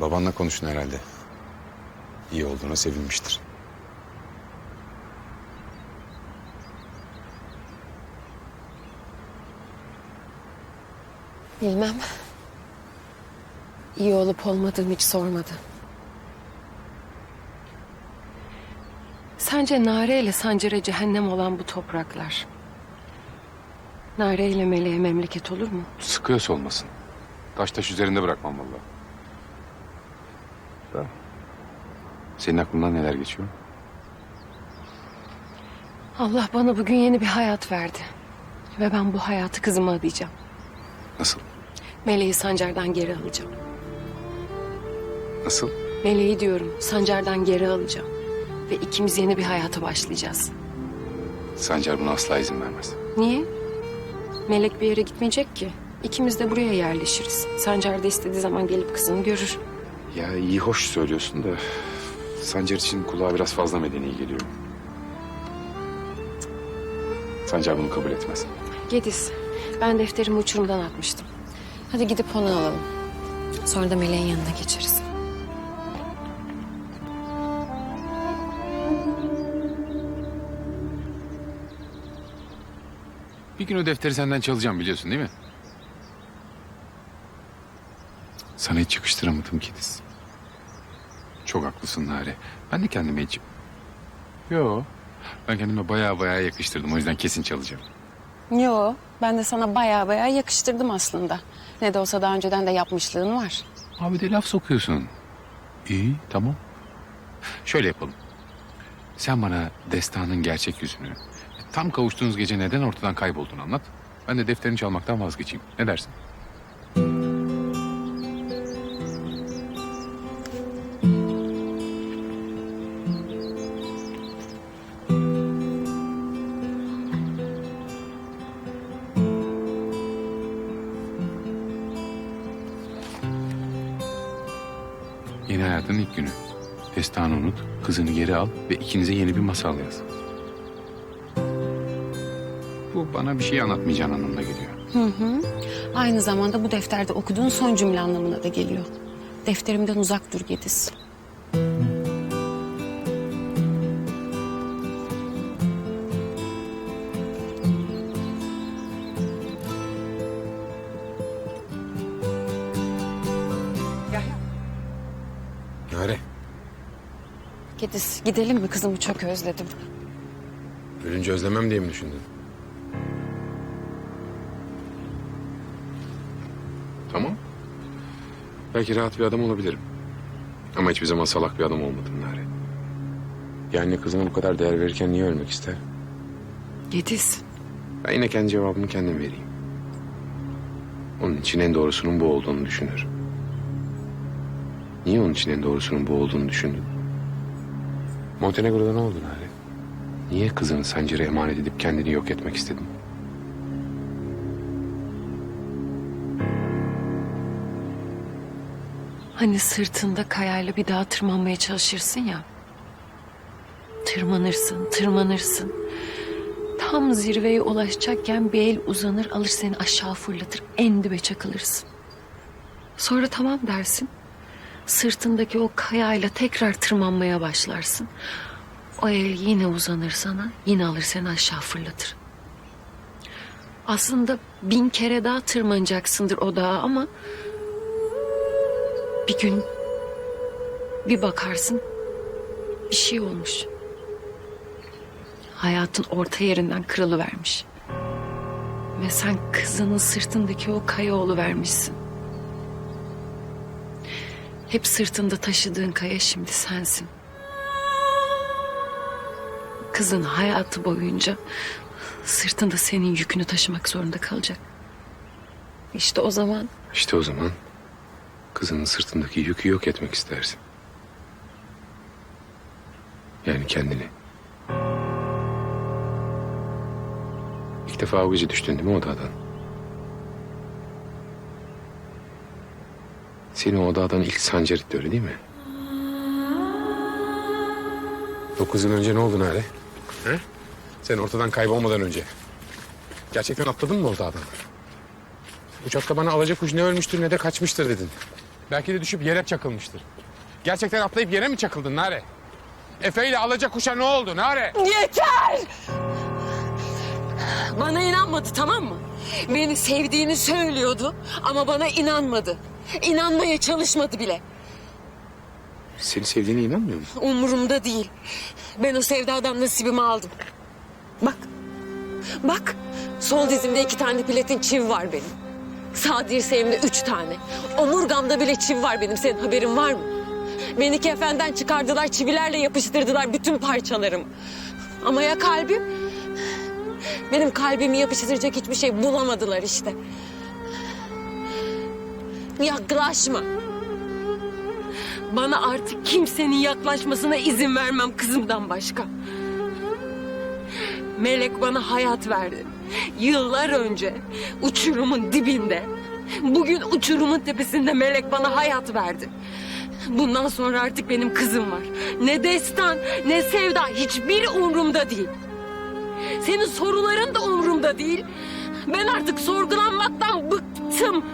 Babanla konuştun herhalde. İyi olduğuna sevinmiştir. Bilmem. İyi olup olmadığımı hiç sormadı. Sence Nare ile Sancar'a cehennem olan bu topraklar... Nare ile Meleğe memleket olur mu? Sıkıyorsa olmasın. Taş taş üzerinde bırakmam vallahi. Da. Senin aklından neler geçiyor? Allah bana bugün yeni bir hayat verdi. Ve ben bu hayatı kızıma adayacağım. Nasıl? Meleği Sancar'dan geri alacağım. Nasıl? Meleği diyorum Sancar'dan geri alacağım. Ve ikimiz yeni bir hayata başlayacağız. Sancar buna asla izin vermez. Niye? Melek bir yere gitmeyecek ki. İkimiz de buraya yerleşiriz. Sancar da istediği zaman gelip kızını görür. Ya iyi hoş söylüyorsun da... Sancar için kulağa biraz fazla medeni geliyor. Sancar bunu kabul etmez. Gediz, ben defterimi uçurumdan atmıştım. Hadi gidip onu alalım. Sonra da Meleğin yanına geçeriz. Bir gün o defteri senden çalacağım biliyorsun değil mi? Sana hiç yakıştıramadım Kediz. Çok haklısın Nare. Ben de kendime hiç... Yo. Ben kendime baya baya yakıştırdım. O yüzden kesin çalacağım. Yo, ben de sana baya baya yakıştırdım aslında. Ne de olsa daha önceden de yapmışlığın var. Abi de laf sokuyorsun. İyi tamam. Şöyle yapalım. Sen bana destanın gerçek yüzünü... ...tam kavuştuğunuz gece neden ortadan kaybolduğunu anlat. Ben de defterini çalmaktan vazgeçeyim. Ne dersin? Yeni hayatın ilk günü. Destanı unut, kızını geri al ve ikinize yeni bir masal yaz. Bu bana bir şey anlatmayacağın anlamına geliyor. Hı hı. Aynı zamanda bu defterde okuduğun son cümle anlamına da geliyor. Defterimden uzak dur Gediz. Gediz gidelim mi kızımı çok özledim. ölünce özlemem diye mi düşündün? Tamam. Belki rahat bir adam olabilirim. Ama hiçbir zaman salak bir adam olmadım Nare. Yani kızına bu kadar değer verirken niye ölmek ister? Gediz Ben yine kendi cevabımı kendim vereyim. Onun için en doğrusunun bu olduğunu düşünür. Niye onun için en doğrusunun bu olduğunu düşündün? Montenegro'da ne oldu Nare? Niye kızını Sancar'a emanet edip kendini yok etmek istedin? Hani sırtında kayayla bir daha tırmanmaya çalışırsın ya. Tırmanırsın, tırmanırsın. Tam zirveye ulaşacakken bir el uzanır alır seni aşağı fırlatır. En dibe çakılırsın. Sonra tamam dersin. Sırtındaki o kayayla tekrar tırmanmaya başlarsın. O el yine uzanır sana, yine alır seni aşağı fırlatır. Aslında bin kere daha tırmanacaksındır o dağa ama bir gün bir bakarsın bir şey olmuş. Hayatın orta yerinden kırılıvermiş. Ve sen kızının sırtındaki o kaya vermişsin. Hep sırtında taşıdığın kaya şimdi sensin. Kızın hayatı boyunca sırtında senin yükünü taşımak zorunda kalacak. İşte o zaman İşte o zaman kızının sırtındaki yükü yok etmek istersin. Yani kendini. İlk defa gece düştün değil mi o dağdan? Seni o dağdan ilk Sancar itti öyle değil mi? Dokuz yıl önce ne oldu Nare? He? Sen ortadan kaybolmadan önce. Gerçekten atladın mı o dağdan? Uçakta bana alacak kuş ne ölmüştür ne de kaçmıştır dedin. Belki de düşüp yere çakılmıştır. Gerçekten atlayıp yere mi çakıldın Nare? Efe ile alacak kuşa ne oldu Nare? Yeter! Bana inanmadı tamam mı? Beni sevdiğini söylüyordu ama bana inanmadı. İnanmaya çalışmadı bile. Seni sevdiğine inanmıyor mu? Umurumda değil. Ben o sevdadan nasibimi aldım. Bak. Bak. Sol dizimde iki tane platin çivi var benim. Sağ dirseğimde üç tane. Omurgamda bile çivi var benim. Senin haberin var mı? Beni kefenden çıkardılar, çivilerle yapıştırdılar bütün parçalarımı. Ama ya kalbim? Benim kalbimi yapıştıracak hiçbir şey bulamadılar işte. Yaklaşma. Bana artık kimsenin yaklaşmasına izin vermem kızımdan başka. Melek bana hayat verdi. Yıllar önce uçurumun dibinde, bugün uçurumun tepesinde Melek bana hayat verdi. Bundan sonra artık benim kızım var. Ne destan, ne sevda hiçbir umurumda değil. Senin soruların da umurumda değil. Ben artık sorgulanmaktan bıktım.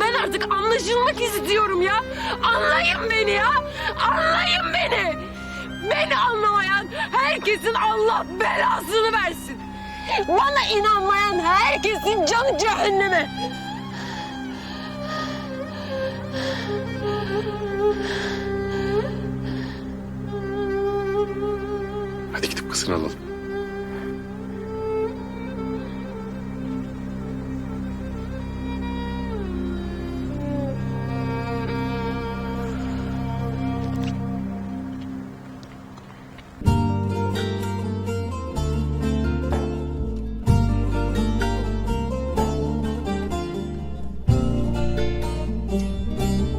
Ben artık anlaşılmak istiyorum ya. Anlayın beni ya. Anlayın beni. Beni anlamayan herkesin Allah belasını versin. Bana inanmayan herkesin canı cehenneme. Hadi gidip kızını alalım.